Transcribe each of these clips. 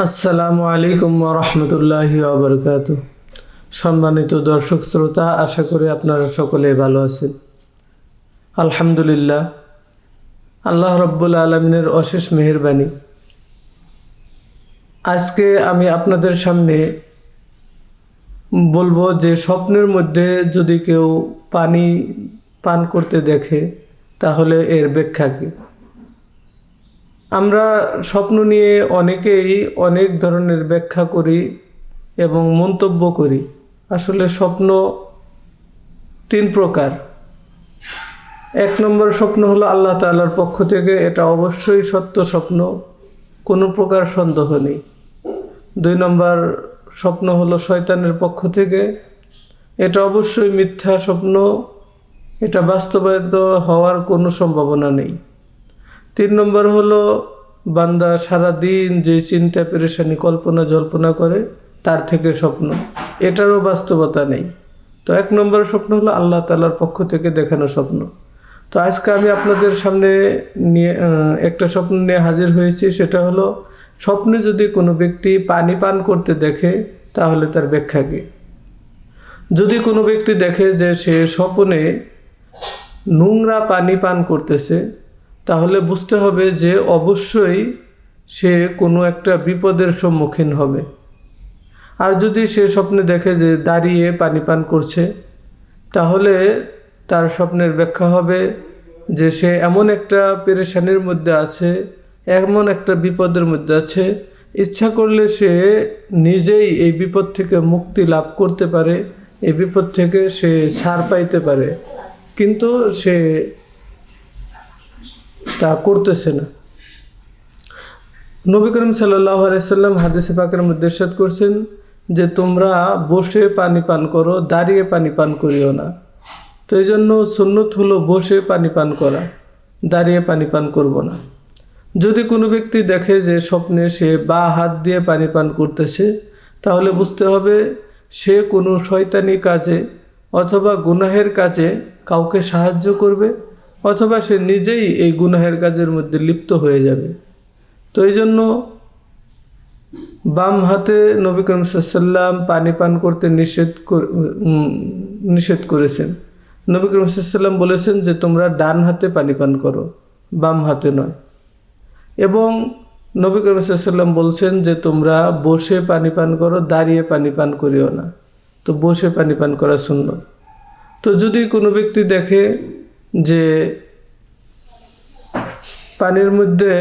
আসসালামু আলাইকুম রহমতুল্লাহি আবরকাত সম্মানিত দর্শক শ্রোতা, আশা করি আপনারা সকলে ভালো আছেন। আলহামদুলিল্লাহ, আল্লাহ রব্বুল আলমিনের অশেষ মেহেরবানি। আজকে আমি আপনাদের সামনে বলব যে, স্বপ্নের মধ্যে যদি কেউ পানি পান করতে দেখে, তাহলে এর ব্যাখ্যা কী? আমরা স্বপ্ন নিয়ে অনেকেই অনেক ধরনের ব্যাখ্যা করি এবং মন্তব্য করি। আসলে স্বপ্ন তিন প্রকার। এক নম্বর স্বপ্ন হলো আল্লাহ তাআলার পক্ষ থেকে এটা অবশ্যই সত্য স্বপ্ন, কোনো প্রকার সন্দেহ নেই। দুই নম্বর স্বপ্ন হলো শয়তানের পক্ষ থেকে, এটা অবশ্যই মিথ্যা স্বপ্ন, এটা বাস্তবায়িত হওয়ার কোনো সম্ভাবনা নেই। তিন নম্বর হলো, বান্দা সারা দিন যে চিন্তা, পেরেশানি, কল্পনা, জল্পনা করে, তার থেকে স্বপ্ন। এটারও বাস্তবতা নেই। তো এক নম্বর স্বপ্ন হলো আল্লাহ তালার পক্ষ থেকে দেখানো স্বপ্ন। তো আজকে আমি আপনাদের সামনে নিয়ে একটা স্বপ্ন নিয়ে হাজির হয়েছি। সেটা হলো, স্বপ্নে যদি কোনো ব্যক্তি পানি পান করতে দেখে, তাহলে তার ব্যাখ্যা কী? যদি কোনো ব্যক্তি দেখে যে সে স্বপ্নে নোংরা পানি পান করতেছে তাহলে বুঝতে হবে যে অবশ্যই সে কোনো একটা বিপদের সম্মুখীন হবে। আর যদি সে স্বপ্নে দেখে যে দাঁড়িয়ে পানি পান করছে, তাহলে তার স্বপ্নের ব্যাখ্যা হবে যে সে এমন একটা পেরেশানির মধ্যে আছে, এমন একটা বিপদের মধ্যে আছে। ইচ্ছা করলে সে নিজেই এই বিপদ থেকে মুক্তি লাভ করতে পারে, এই বিপদ থেকে সে ছাড় পাইতে পারে। কিন্তু সে তা করতেছে না। নবী করিম সাল্লাহ আলাইসাল্লাম হাদিসে পাকের ইরশাদ করছেন যে, তোমরা বসে পানি পান করো, দাঁড়িয়ে পানি পান করিও না। তো এই জন্য সুন্নত হলো বসে পানি পান করা, দাঁড়িয়ে পানি পান করব না। যদি কোনো ব্যক্তি দেখে যে স্বপ্নে সে বা হাত দিয়ে পানি পান করতেছে, তাহলে বুঝতে হবে সে কোনো শয়তানি কাজে অথবা গুনাহের কাজে কাউকে সাহায্য করবে। অথবা সে নিজেই এই গুনাহের কাজের মধ্যে লিপ্ত হয়ে যাবে। তো এই জন্য বাম হাতে নবী করিম সাল্লাম পানি পান করতে নিষেধ নিষেধ করেছেন। নবী করিম সাল্লাম বলেছেন যে, তোমরা ডান হাতে পানি পান করো, বাম হাতে নয়। এবং নবী করিম সাল্লাম বলছেন যে, তোমরা বসে পানি পান করো, দাঁড়িয়ে পানি পান করিও না। তো বসে পানি পান করা শূন্য তো যদি কোনো ব্যক্তি দেখে যে পানির মধ্যে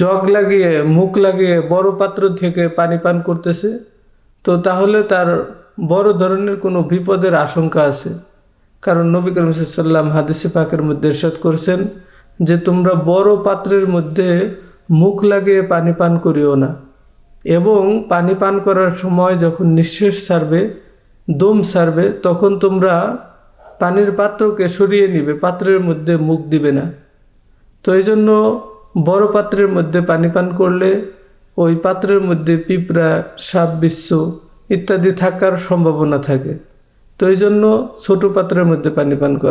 জগ লাগিয়ে, মুখ লাগিয়ে বড় পাত্র থেকে পানি পান করতেছে, তো তাহলে তার বড় ধরনের কোনো বিপদের আশঙ্কা আছে। কারণ নবী করিম সাল্লাম হাদিসে পাকের মধ্যে ইরশাদ করছেন যে, তোমরা বড় পাত্রের মধ্যে মুখ লাগিয়ে পানি পান করিও না। এবং পানি পান করার সময় যখন নিঃশ্বাস ছাড়বে, দম ছাড়বে, তখন তোমরা পানির পাত্রকে সরিয়ে নিবে, পাত্রের মধ্যে মুখ দিবে না। তো এই জন্য বড় পাত্রের মধ্যে পানি পান করলে, ওই পাত্রের মধ্যে পিঁপড়া, সাপ, বিশ্ব ইত্যাদি থাকার সম্ভাবনা থাকে। তো এই জন্য ছোটো পাত্রের মধ্যে পানি পান করা।